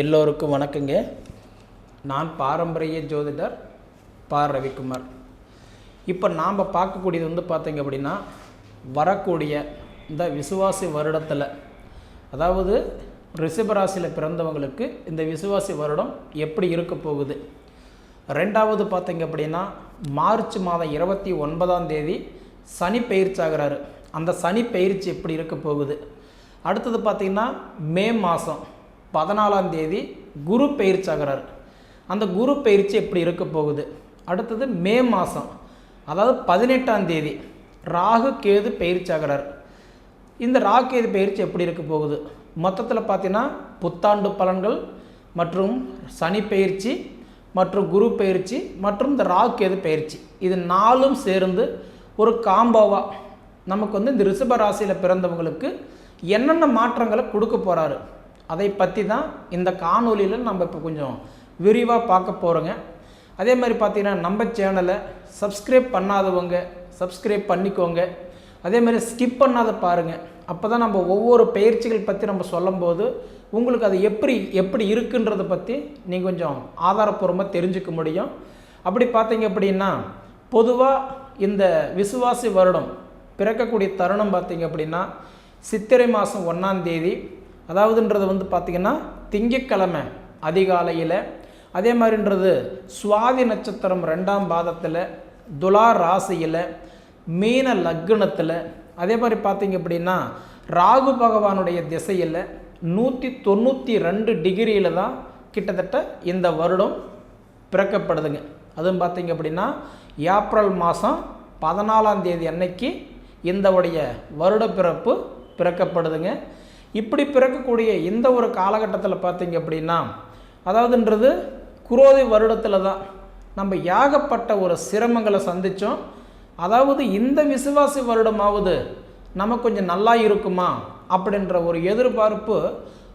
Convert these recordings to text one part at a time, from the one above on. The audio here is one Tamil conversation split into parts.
எல்லோருக்கும் வணக்கங்க. நான் பாரம்பரிய ஜோதிடர் பா ரவிக்குமார். இப்போ நாம் பார்க்கக்கூடியது வந்து பார்த்திங்க அப்படின்னா வரக்கூடிய இந்த விசுவாசி வருடத்தில் அதாவது ரிஷபராசியில் பிறந்தவங்களுக்கு இந்த விசுவாசி வருடம் எப்படி இருக்க போகுது? ரெண்டாவது பார்த்திங்க அப்படின்னா மார்ச் மாதம் இருபத்தி ஒன்பதாம் தேதி சனி பயிற்சியாகிறாரு அந்த சனி பயிற்சி எப்படி இருக்க போகுது? அடுத்தது பார்த்திங்கன்னா மே மாதம் பதினாலாம் தேதி குரு பயிற்சியாகிறார். அந்த குரு பயிற்சி எப்படி இருக்க போகுது? அடுத்தது மே மாதம் அதாவது பதினெட்டாம் தேதி ராகு கேது பயிற்சியாகிறார். இந்த ராகு கேது பயிற்சி எப்படி இருக்க போகுது? மொத்தத்தில் பார்த்தீங்கன்னா புத்தாண்டு பலன்கள் மற்றும் சனி பயிற்சி மற்றும் குரு பயிற்சி மற்றும் இந்த ராகு கேது பயிற்சி. இது நாலும் சேர்ந்து ஒரு காம்போவாக நமக்கு வந்து இந்த ரிஷப ராசியில் பிறந்தவங்களுக்கு என்னென்ன மாற்றங்களை கொடுக்க போகிறாரு அதை பற்றி தான் இந்த காணொலியில் நம்ம இப்போ கொஞ்சம் விரிவாக பார்க்க போகிறோங்க அதே மாதிரி பார்த்தீங்கன்னா நம்ம சேனலை சப்ஸ்கிரைப் பண்ணாதவங்க சப்ஸ்கிரைப் பண்ணிக்கோங்க. அதே மாதிரி ஸ்கிப் பண்ணாத பாருங்கள் அப்போ தான் நம்ம ஒவ்வொரு பயிற்சிகள் பற்றி நம்ம சொல்லும்போது உங்களுக்கு அது எப்படி எப்படி இருக்குன்றதை பற்றி நீங்கள் கொஞ்சம் ஆதாரப்பூர்வமாக தெரிஞ்சுக்க முடியும். அப்படி பார்த்தீங்க அப்படின்னா பொதுவாக இந்த விசுவாசி வருடம் பிறக்கக்கூடிய தருணம் பார்த்தீங்க அப்படின்னா சித்திரை மாதம் ஒன்றாம் தேதி அதாவதுன்றது வந்து பார்த்திங்கன்னா திங்கக்கிழமை அதிகாலையில். அதே மாதிரின்றது சுவாதி நட்சத்திரம் ரெண்டாம் பாதத்தில் துலா ராசியில் மீன லக்னத்தில். அதே மாதிரி பார்த்திங்க அப்படின்னா ராகு பகவானுடைய திசையில் நூற்றி தொண்ணூற்றி ரெண்டு டிகிரியில் தான் கிட்டத்தட்ட இந்த வருடம் பிறக்கப்படுதுங்க. அதுவும் பார்த்திங்க அப்படின்னா ஏப்ரல் மாதம் பதினாலாம் தேதி அன்னைக்கு இந்த உடைய வருட பிறப்பு பிறக்கப்படுதுங்க. இப்படி பிறக்கக்கூடிய இந்த ஒரு காலகட்டத்தில் பார்த்தீங்க அப்படின்னா அதாவதுன்றது குரோதி வருடத்தில் தான் நம்ம ஏகப்பட்ட ஒரு சிரமங்களை சந்தித்தோம் அதாவது இந்த விசுவாசி வருடமாவது நம்ம கொஞ்சம் நல்லா இருக்குமா அப்படின்ற ஒரு எதிர்பார்ப்பு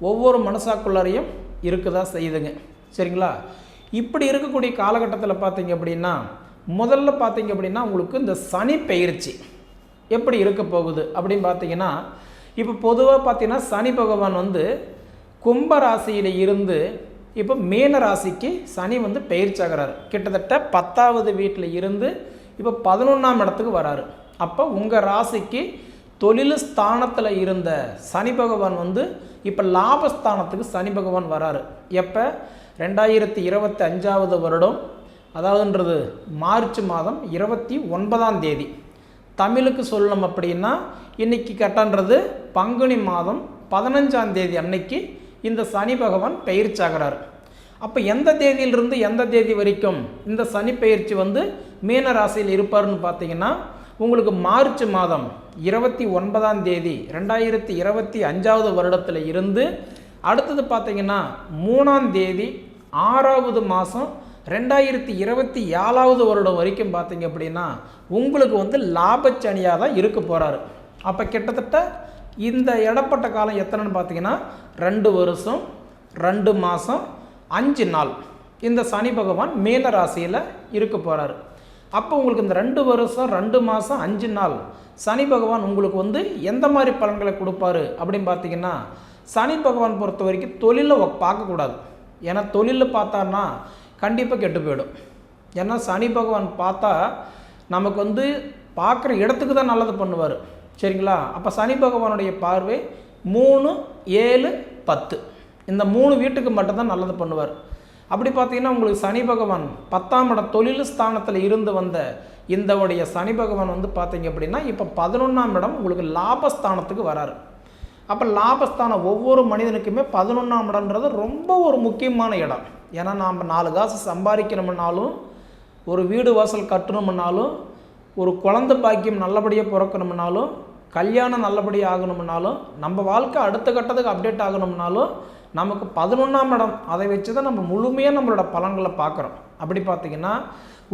ஒவ்வொரு மனசாக்குள்ளாரையும் இருக்குதா செய்யுதுங்க. சரிங்களா? இப்படி இருக்கக்கூடிய காலகட்டத்தில் பார்த்தீங்க அப்படின்னா முதல்ல பார்த்தீங்க அப்படின்னா உங்களுக்கு இந்த சனி பயிற்சி எப்படி இருக்க போகுது அப்படின்னு பார்த்தீங்கன்னா இப்போ பொதுவாக பார்த்தீங்கன்னா சனி பகவான் வந்து கும்ப ராசியில் இருந்து இப்போ மீன ராசிக்கு சனி வந்து பயிற்சியாகிறார் கிட்டத்தட்ட பத்தாவது வீட்டில் இருந்து இப்போ பதினொன்றாம் இடத்துக்கு வராரு. அப்போ உங்கள் ராசிக்கு தொழில் ஸ்தானத்தில் இருந்த சனி பகவான் வந்து இப்போ லாபஸ்தானத்துக்கு சனி பகவான் வராரு. எப்போ? ரெண்டாயிரத்தி இருபத்தி அஞ்சாவது வருடம். அதாவதுன்றது மார்ச் மாதம் இருபத்தி ஒன்பதாம் தேதி. தமிழுக்கு சொல்லணும் அப்படின்னா இன்னைக்கு கட்டன்றது பங்குனி மாதம் பதினஞ்சாம் தேதி அன்னைக்கு இந்த சனி பகவான் பயிற்சியாகிறார். அப்போ எந்த தேதியிலிருந்து எந்த தேதி வரைக்கும் இந்த சனி பயிற்சி வந்து மீன ராசியில் இருப்பார்னு பார்த்தீங்கன்னா உங்களுக்கு மார்ச் மாதம் இருபத்தி ஒன்பதாம் தேதி ரெண்டாயிரத்தி இருபத்தி அஞ்சாவது வருடத்தில் இருந்து அடுத்தது பார்த்தீங்கன்னா மூணாம் தேதி ஆறாவது மாதம் ரெண்டாயிரத்தி இருபத்தி ஏழாவது வருடம் வரைக்கும் பார்த்தீங்க அப்படின்னா உங்களுக்கு வந்து லாபச்சனியாக தான் இருக்க போகிறாரு அப்போ கிட்டத்தட்ட இந்த இடப்பட்ட காலம் எத்தனைன்னு பார்த்தீங்கன்னா ரெண்டு வருஷம் ரெண்டு மாதம் அஞ்சு நாள் இந்த சனி பகவான் மீன ராசியில் இருக்க போகிறாரு அப்போ உங்களுக்கு இந்த ரெண்டு வருஷம் ரெண்டு மாதம் அஞ்சு நாள் சனி பகவான் உங்களுக்கு வந்து எந்த மாதிரி பலன்களை கொடுப்பாரு அப்படின்னு பார்த்தீங்கன்னா சனி பகவான் பொறுத்த வரைக்கும் தொழிலை பார்க்கக்கூடாது. ஏன்னா தொழிலில் பார்த்தான்னா கண்டிப்பாக கெட்டு போயிடும். ஏன்னா சனி பகவான் பார்த்தா நமக்கு வந்து பார்க்குற இடத்துக்கு தான் நல்லது பண்ணுவார். சரிங்களா? அப்போ சனி பகவானுடைய பார்வை மூணு ஏழு பத்து. இந்த மூணு வீட்டுக்கு மட்டும்தான் நல்லது பண்ணுவார். அப்படி பார்த்தீங்கன்னா உங்களுக்கு சனி பகவான் பத்தாம் இட தொழில் ஸ்தானத்தில் இருந்து வந்த இந்த உடைய சனி பகவான் வந்து பார்த்தீங்க அப்படின்னா இப்போ பதினொன்றாம் இடம் உங்களுக்கு லாபஸ்தானத்துக்கு வராரு. அப்போ லாபஸ்தானம் ஒவ்வொரு மனிதனுக்குமே பதினொன்றாம் இடம்ன்றது ரொம்ப ஒரு முக்கியமான இடம். ஏன்னா நாம் நாலு காசு சம்பாதிக்கணும்னாலும் ஒரு வீடு வாசல் கட்டணும்னாலும் ஒரு குழந்த பாக்கியம் நல்லபடியாக பிறக்கணும்னாலும் கல்யாணம் நல்லபடியாக ஆகணும்னாலும் நம்ம வாழ்க்கை அடுத்த கட்டத்துக்கு அப்டேட் ஆகணும்னாலும் நமக்கு பதினொன்றாம் இடம் அதை வச்சு தான் நம்ம முழுமையாக நம்மளோட பலன்களை பார்க்குறோம். அப்படி பார்த்தீங்கன்னா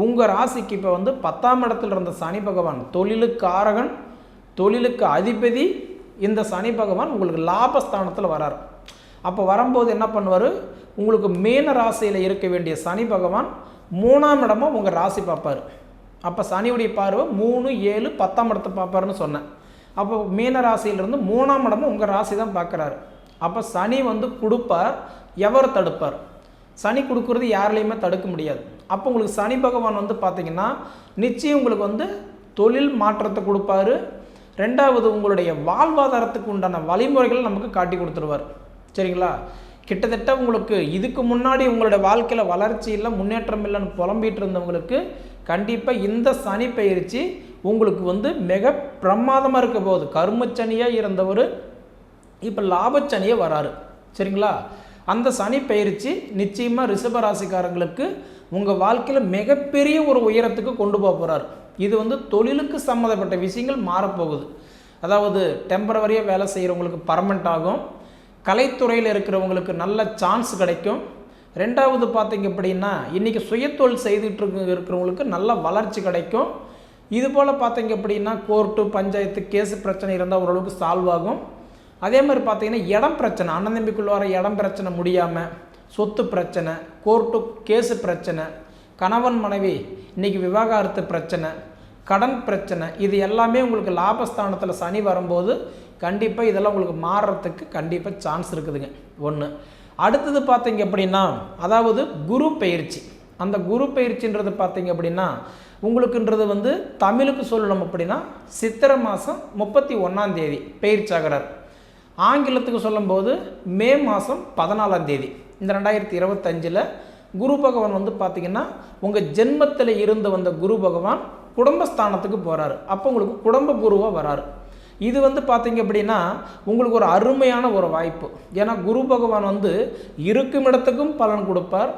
உங்கள் ராசிக்கு இப்போ வந்து பத்தாம் இடத்துல இருந்த சனி பகவான் தொழிலுக்கு ஆரகன் தொழிலுக்கு அதிபதி இந்த சனி பகவான் உங்களுக்கு லாபஸ்தானத்தில் வரார். அப்போ வரும்போது என்ன பண்ணுவார்? உங்களுக்கு மேன ராசியில் இருக்க வேண்டிய சனி பகவான் மூணாம் இடமும் உங்கள் ராசி பார்ப்பார். அப்போ சனியுடைய பார்வை மூணு ஏழு பத்தாம் இடத்தை பார்ப்பாருன்னு சொன்னேன். அப்போ மீன ராசியிலிருந்து மூணாம் இடமும் உங்கள் ராசி தான் பார்க்குறாரு. அப்போ சனி வந்து கொடுப்பார் எவர் தடுப்பார்? சனி கொடுக்கறது யாரிலையுமே தடுக்க முடியாது. அப்போ உங்களுக்கு சனி பகவான் வந்து பார்த்தீங்கன்னா நிச்சயம் உங்களுக்கு வந்து தொழில் மாற்றத்தை கொடுப்பாரு. ரெண்டாவது உங்களுடைய வாழ்வாதாரத்துக்கு உண்டான வழிமுறைகள் நமக்கு காட்டி கொடுத்துருவார். சரிங்களா? கிட்டத்தட்ட உங்களுக்கு இதுக்கு முன்னாடி உங்களுடைய வாழ்க்கையில் வளர்ச்சி இல்லை முன்னேற்றம் இல்லைன்னு புலம்பிட்டு இருந்தவங்களுக்கு கண்டிப்பாக இந்த சனி பயிற்சி உங்களுக்கு வந்து மிக பிரமாதமாக இருக்க போகுது. கருமச்சனியாக இருந்தவர் இப்போ லாபச்சனியே வராரு. சரிங்களா? அந்த சனி பயிற்சி நிச்சயமாக ரிஷபராசிக்காரங்களுக்கு உங்கள் வாழ்க்கையில் மிகப்பெரிய ஒரு உயரத்துக்கு கொண்டு போக போகிறார் இது வந்து தொழிலுக்கு சம்மந்தப்பட்ட விஷயங்கள் மாறப்போகுது. அதாவது டெம்பரவரியாக வேலை செய்கிறவங்களுக்கு பர்மனெண்ட் ஆகும். கலைத்துறையில் இருக்கிறவங்களுக்கு நல்ல சான்ஸ் கிடைக்கும். ரெண்டாவது பார்த்திங்க அப்படின்னா இன்றைக்கி சுயத்தொழில் செய்துட்டு இருக்கிறவங்களுக்கு நல்ல வளர்ச்சி கிடைக்கும். இது போல் பார்த்திங்க அப்படின்னா கோர்ட்டு பஞ்சாயத்து கேஸு பிரச்சனை இருந்தால் ஓரளவுக்கு சால்வ் ஆகும். அதே மாதிரி பார்த்திங்கன்னா இடம் பிரச்சனை அண்ணன் தம்பிக்குள்ள வர இடம் பிரச்சனை முடியாமல் சொத்து பிரச்சனை கோர்ட்டு கேஸு பிரச்சனை கணவன் மனைவி இன்றைக்கி விவாகரத்து பிரச்சனை கடன் பிரச்சனை இது எல்லாமே உங்களுக்கு லாபஸ்தானத்தில் சனி வரும்போது கண்டிப்பாக இதெல்லாம் உங்களுக்கு மாறுறதுக்கு கண்டிப்பாக சான்ஸ் இருக்குதுங்க. ஒன்று அடுத்தது பார்த்தீங்க அப்படின்னா அதாவது குரு பயிற்சி. அந்த குரு பயிற்சின்றது பார்த்தீங்க அப்படின்னா உங்களுக்குன்றது வந்து தமிழுக்கு சொல்லணும் அப்படின்னா சித்திரை மாதம் முப்பத்தி ஒன்றாம் தேதி பயிற்சி ஆகிறார் ஆங்கிலத்துக்கு சொல்லும்போது மே மாதம் பதினாலாம் தேதி. இந்த ரெண்டாயிரத்தி இருபத்தஞ்சில் குரு பகவான் வந்து பார்த்திங்கன்னா உங்கள் ஜென்மத்தில் இருந்து வந்த குரு பகவான் குடும்பஸ்தானத்துக்கு போகிறாரு அப்போ உங்களுக்கு குடும்ப குருவாக வராரு. இது வந்து பார்த்தீங்க அப்படின்னா உங்களுக்கு ஒரு அருமையான ஒரு வாய்ப்பு. ஏன்னா குரு பகவான் வந்து இருக்கும் இடத்துக்கும் பலன் கொடுப்பார்.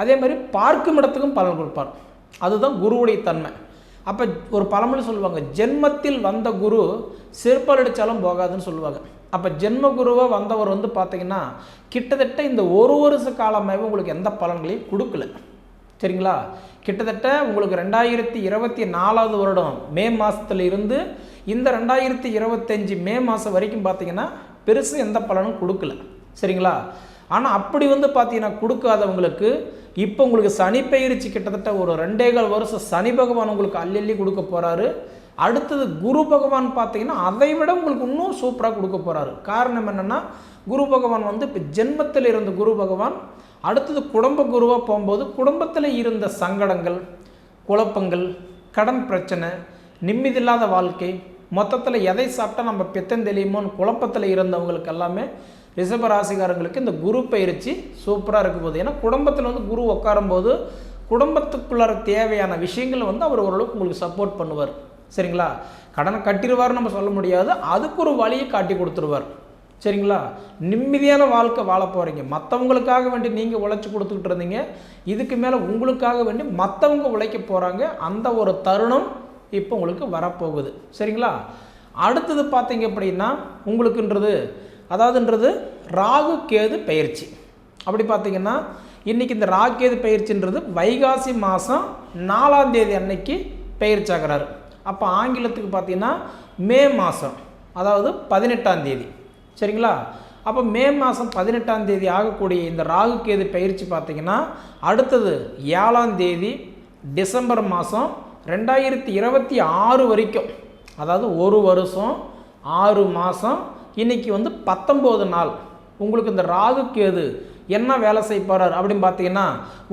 அதே மாதிரி பார்க்கும் இடத்துக்கும் பலன் கொடுப்பார். அதுதான் குருவுடைய தன்மை. அப்போ ஒரு பழமொழி சொல்லுவாங்க ஜென்மத்தில் வந்த குரு செருப்பால் அடித்தாலும் போகாதுன்னு சொல்லுவாங்க. அப்போ ஜென்ம குருவாக வந்தவர் வந்து பார்த்தீங்கன்னா கிட்டத்தட்ட இந்த ஒரு வருஷ காலமாகவே உங்களுக்கு எந்த பலன்களையும் கொடுக்கல. சரிங்களா? கிட்டத்தட்ட உங்களுக்கு ரெண்டாயிரத்தி இருபத்தி நாலாவது வருடம் மே மாதத்துல இருந்து இந்த ரெண்டாயிரத்தி இருபத்தஞ்சி மே மாதம் வரைக்கும் பார்த்தீங்கன்னா பெருசு எந்த பலனும் கொடுக்கல. சரிங்களா? ஆனால் அப்படி வந்து பார்த்தீங்கன்னா கொடுக்காதவங்களுக்கு இப்போ உங்களுக்கு சனி பயிற்சி கிட்டத்தட்ட ஒரு ரெண்டே கால் வருஷம் சனி பகவான் உங்களுக்கு அள்ளி அள்ளி கொடுக்க போகிறாரு அடுத்தது குரு பகவான் பார்த்தீங்கன்னா அதை விட உங்களுக்கு இன்னும் சூப்பராக கொடுக்க போகிறாரு காரணம் என்னென்னா குரு பகவான் வந்து இப்போ ஜென்மத்தில் இருந்த குரு பகவான் அடுத்தது குடும்ப குருவாக போகும்போது குடும்பத்தில் இருந்த சங்கடங்கள் குழப்பங்கள் கடன் பிரச்சனை நிம்மதியில்லாத வாழ்க்கை மொத்தத்தில் எதை சாப்பிட்டா நம்ம பித்தம் தெளியுமோன்னு குழப்பத்தில் இருந்தவங்களுக்கு எல்லாமே ரிஷபராசிகாரங்களுக்கு இந்த குரு பயிற்சி சூப்பராக இருக்க போகுது. ஏன்னா குடும்பத்தில் வந்து குரு உட்காரும்போது குடும்பத்துக்குள்ளார தேவையான விஷயங்கள் வந்து அவர் ஓரளவுக்கு உங்களுக்கு சப்போர்ட் பண்ணுவார். சரிங்களா? கடனை கட்டிடுவார்னு நம்ம சொல்ல முடியாது. அதுக்கு ஒரு வழியை காட்டி கொடுத்துருவார். சரிங்களா? நிம்மதியான வாழ்க்கை வாழ போகிறீங்க மற்றவங்களுக்காக வேண்டி நீங்கள் உழைச்சி கொடுத்துக்கிட்டு இருந்தீங்க. இதுக்கு மேலே உங்களுக்காக வேண்டி மற்றவங்க உழைக்க போகிறாங்க அந்த ஒரு தருணம் இப்போ உங்களுக்கு வரப்போகுது. சரிங்களா? அடுத்தது பார்த்தீங்க அப்படின்னா உங்களுக்குன்றது அதாவதுன்றது ராகு கேது பயிற்சி அப்படி பார்த்தீங்கன்னா இன்றைக்கி இந்த ராகு கேது பயிற்சின்றது வைகாசி மாதம் நாலாம் தேதி அன்னைக்கு பயிற்சி ஆகிறாரு அப்போ ஆங்கிலத்துக்கு பார்த்தீங்கன்னா மே மாதம் அதாவது பதினெட்டாம் தேதி. சரிங்களா? அப்போ மே மாதம் பதினெட்டாம் தேதி ஆகக்கூடிய இந்த ராகுக்கேது பயிற்சி பார்த்தீங்கன்னா அடுத்தது ஏழாம் தேதி டிசம்பர் மாதம் ரெண்டாயிரத்தி இருபத்தி ஆறு வரைக்கும். அதாவது ஒரு வருஷம் ஆறு மாதம் இன்னைக்கு வந்து பத்தொம்போது நாள். உங்களுக்கு இந்த ராகு கேது என்ன வேலை செய்ய போகிறார் அப்படின்னு பார்த்தீங்கன்னா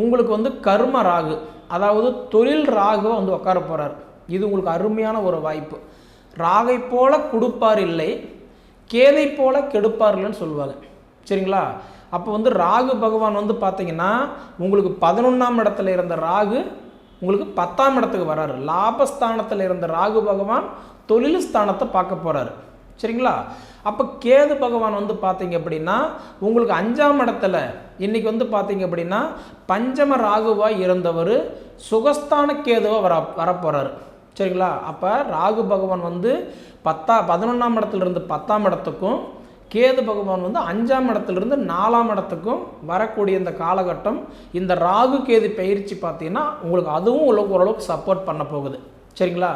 உங்களுக்கு வந்து கர்ம ராகு அதாவது தொழில் ராகுவை வந்து உட்கார போகிறார் இது உங்களுக்கு அருமையான ஒரு வாய்ப்பு. ராகை போல கொடுப்பார் இல்லை கேதை போல கெடுப்பார்கள்னு சொல்லுவாங்க. சரிங்களா? அப்போ வந்து ராகு பகவான் வந்து பார்த்தீங்கன்னா உங்களுக்கு பதினொன்றாம் இடத்துல இருந்த ராகு உங்களுக்கு பத்தாம் இடத்துக்கு வராரு. லாபஸ்தானத்தில் இருந்த ராகு பகவான் தொழில் ஸ்தானத்தை பார்க்க போகிறாரு சரிங்களா? அப்போ கேது பகவான் வந்து பார்த்தீங்க அப்படின்னா உங்களுக்கு அஞ்சாம் இடத்துல இன்னைக்கு வந்து பார்த்தீங்க அப்படின்னா பஞ்சம ராகுவாக இருந்தவர் சுகஸ்தான கேதுவாக வர வரப்போகிறாரு சரிங்களா? அப்போ ராகு பகவான் வந்து பத்தா பதினொன்றாம் இடத்துலேருந்து பத்தாம் இடத்துக்கும் கேது பகவான் வந்து அஞ்சாம் இடத்துலேருந்து நாலாம் இடத்துக்கும் வரக்கூடிய இந்த காலகட்டம் இந்த ராகு கேது பயிற்சி பார்த்தீங்கன்னா உங்களுக்கு அதுவும் உங்களுக்கு ஓரளவுக்கு சப்போர்ட் பண்ண போகுது. சரிங்களா?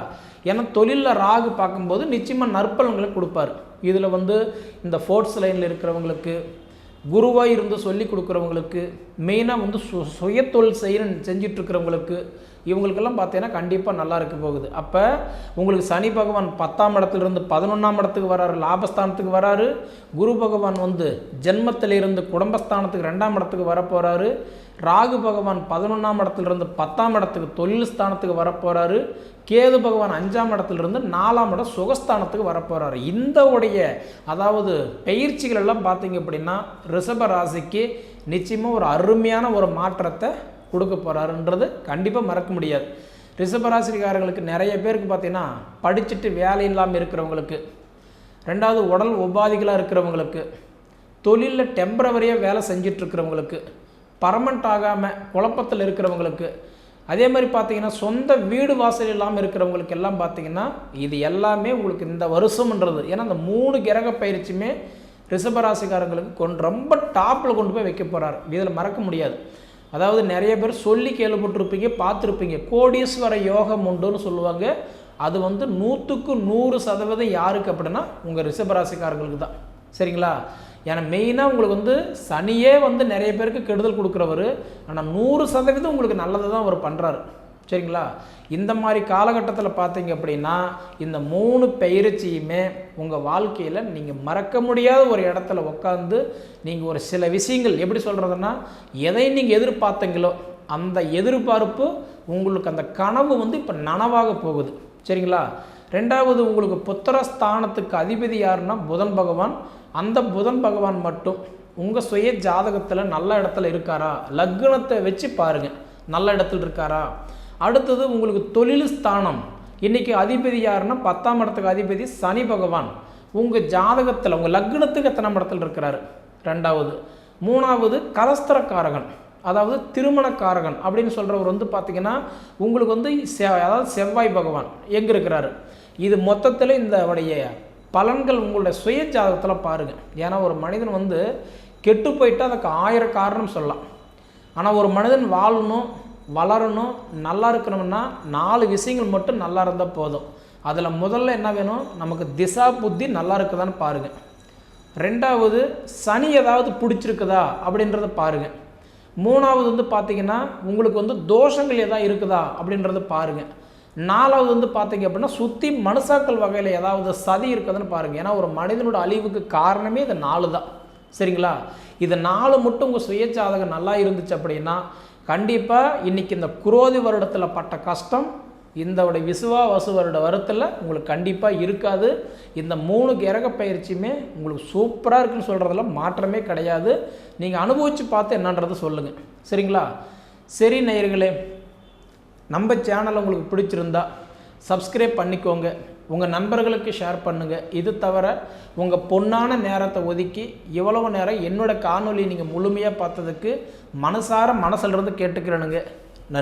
ஏன்னா தொழிலில் ராகு பார்க்கும்போது நிச்சயமாக நற்பலன்களை கொடுப்பாரு. இதில் வந்து இந்த ஃபோர்ட்ஸ் லைனில் இருக்கிறவங்களுக்கு குருவாக இருந்து சொல்லி கொடுக்குறவங்களுக்கு மெயினாக வந்து சு சுயத்தொழில் செய்ய செஞ்சிட்ருக்கிறவங்களுக்கு இவங்களுக்கெல்லாம் பார்த்தீங்கன்னா கண்டிப்பாக நல்லா இருக்க போகுது. அப்போ உங்களுக்கு சனி பகவான் பத்தாம் இடத்துலேருந்து பதினொன்றாம் இடத்துக்கு வராரு லாபஸ்தானத்துக்கு வராரு. குரு பகவான் வந்து ஜென்மத்திலிருந்து குடும்பஸ்தானத்துக்கு ரெண்டாம் இடத்துக்கு வரப்போகிறாரு ராகு பகவான் பதினொன்றாம் இடத்துலேருந்து பத்தாம் இடத்துக்கு தொழில் ஸ்தானத்துக்கு வரப்போகிறாரு கேது பகவான் அஞ்சாம் இடத்துலேருந்து நாலாம் இடம் சுகஸ்தானத்துக்கு வரப்போகிறார் இந்த உடைய அதாவது பயிற்சிகள் எல்லாம் பார்த்தீங்க அப்படின்னா ரிஷப ராசிக்கு நிச்சயமாக ஒரு அருமையான ஒரு மாற்றத்தை கொடுக்க போகிறாருன்றது கண்டிப்பாக மறக்க முடியாது. ரிஷபராசிக்காரர்களுக்கு நிறைய பேருக்கு பார்த்தீங்கன்னா படிச்சுட்டு வேலை இல்லாமல் இருக்கிறவங்களுக்கு ரெண்டாவது உடல் உபாதிகளாக இருக்கிறவங்களுக்கு தொழிலில் டெம்பரவரியாக வேலை செஞ்சிட்ருக்கிறவங்களுக்கு பர்மனெண்ட் ஆகாமல் குழப்பத்தில் இருக்கிறவங்களுக்கு அதே மாதிரி பார்த்தீங்கன்னா சொந்த வீடு வாசல் இல்லாமல் இருக்கிறவங்களுக்கு எல்லாம் பார்த்தீங்கன்னா இது எல்லாமே உங்களுக்கு இந்த வருஷம்ன்றது. ஏன்னா இந்த மூணு கிரக பயிற்சியுமே ரிஷபராசிக்காரங்களுக்கு கொண்டு ரொம்ப டாப்பில் கொண்டு போய் வைக்க போகிறாரு இதில் மறக்க முடியாது. அதாவது நிறைய பேர் சொல்லி கேள்விப்பட்டிருப்பீங்க பார்த்துருப்பீங்க. கோடீஸ்வர யோகம் உண்டுன்னு சொல்லுவாங்க. அது வந்து நூற்றுக்கு நூறு சதவீதம் யாருக்கு அப்படின்னா உங்கள் ரிஷபராசிக்காரங்களுக்கு தான். சரிங்களா? ஏன்னா மெயினாக உங்களுக்கு வந்து சனியே வந்து நிறைய பேருக்கு கெடுதல் கொடுக்குறவர். ஆனால் நூறு சதவீதம் உங்களுக்கு நல்லது தான் அவர் பண்ணுறாரு சரிங்களா? இந்த மாதிரி காலகட்டத்தில் பார்த்தீங்க அப்படின்னா இந்த மூணு பயிற்சியுமே உங்கள் வாழ்க்கையில் நீங்கள் மறக்க முடியாத ஒரு இடத்துல உட்காந்து நீங்கள் ஒரு சில விஷயங்கள் எப்படி சொல்கிறதுன்னா எதை நீங்கள் எதிர்பார்த்தீங்களோ அந்த எதிர்பார்ப்பு உங்களுக்கு அந்த கனவு வந்து இப்போ நனவாக போகுது. சரிங்களா? ரெண்டாவது உங்களுக்கு புத்திரஸ்தானத்துக்கு அதிபதி யாருன்னா புதன் பகவான். அந்த புதன் பகவான் மட்டும் உங்கள் சுய ஜாதகத்தில் நல்ல இடத்துல இருக்காரா? லக்னத்தை வச்சு பாருங்கள் நல்ல இடத்துல இருக்காரா? அடுத்தது உங்களுக்கு தொழில் ஸ்தானம். இன்றைக்கி அதிபதி யாருன்னா பத்தாம் இடத்துக்கு அதிபதி சனி பகவான். உங்கள் ஜாதகத்தில் உங்கள் லக்னத்துக்கு எத்தனாம் இடத்துல இருக்கிறாரு? ரெண்டாவது. மூணாவது கலஸ்திரக்காரகன். அதாவது திருமணக்காரகன் அப்படின்னு சொல்கிறவர் வந்து பார்த்திங்கன்னா உங்களுக்கு வந்து செ அதாவது செவ்வாய் பகவான் எங்கே இருக்கிறாரு? இது மொத்தத்தில் இந்த உடைய பலன்கள் உங்களுடைய சுய ஜாதகத்தில் பாருங்கள் ஏன்னா ஒரு மனிதன் வந்து கெட்டு போயிட்டு அதுக்கு ஆயிரம் காரணம் சொல்லலாம். ஆனால் ஒரு மனிதன் வாழணும் வளரணும் நல்லா இருக்கணும்னா நாலு விஷயங்கள் மட்டும் நல்லா இருந்தால் போதும். அதில் முதல்ல என்ன வேணும்? நமக்கு திசா புத்தி நல்லா இருக்குதான்னு பாருங்கள் ரெண்டாவது சனி ஏதாவது பிடிச்சிருக்குதா அப்படின்றத பாருங்கள் மூணாவது வந்து பார்த்தீங்கன்னா உங்களுக்கு வந்து தோஷங்கள் எதாவது இருக்குதா அப்படின்றத பாருங்கள் நாலாவது வந்து பார்த்தீங்க அப்படின்னா சுற்றி மனுஷாக்கள் வகையில் ஏதாவது சதி இருக்குதுன்னு பாருங்கள் ஏன்னா ஒரு மனிதனோட அழிவுக்கு காரணமே இது நாலு தான். சரிங்களா? இது நாலு மட்டும் உங்கள் சுயச்சாதகம் நல்லா இருந்துச்சு அப்படின்னா கண்டிப்பாக இன்றைக்கி இந்த குரோதி வருடத்தில் பட்ட கஷ்டம் இந்த உடைய விசுவா வசு வருட வருத்தில் உங்களுக்கு கண்டிப்பாக இருக்காது. இந்த மூணு கிரக பயிற்சியுமே உங்களுக்கு சூப்பராக இருக்குன்னு சொல்கிறதுல மாற்றமே கிடையாது. நீங்கள் அனுபவித்து பார்த்து என்னன்றது சொல்லுங்கள் சரிங்களா? சரி நேயர்களே நம்ம சேனல் உங்களுக்கு பிடிச்சிருந்தா சப்ஸ்கிரைப் பண்ணிக்கோங்க. உங்கள் நண்பர்களுக்கு ஷேர் பண்ணுங்கள் இது தவிர உங்கள் பொன்னான நேரத்தை ஒதுக்கி இவ்வளவு நேரம் என்னோட காணொலி நீங்கள் முழுமையாக பார்த்ததுக்கு மனசார மனசிலிருந்து கேட்டுக்கிறேனுங்க.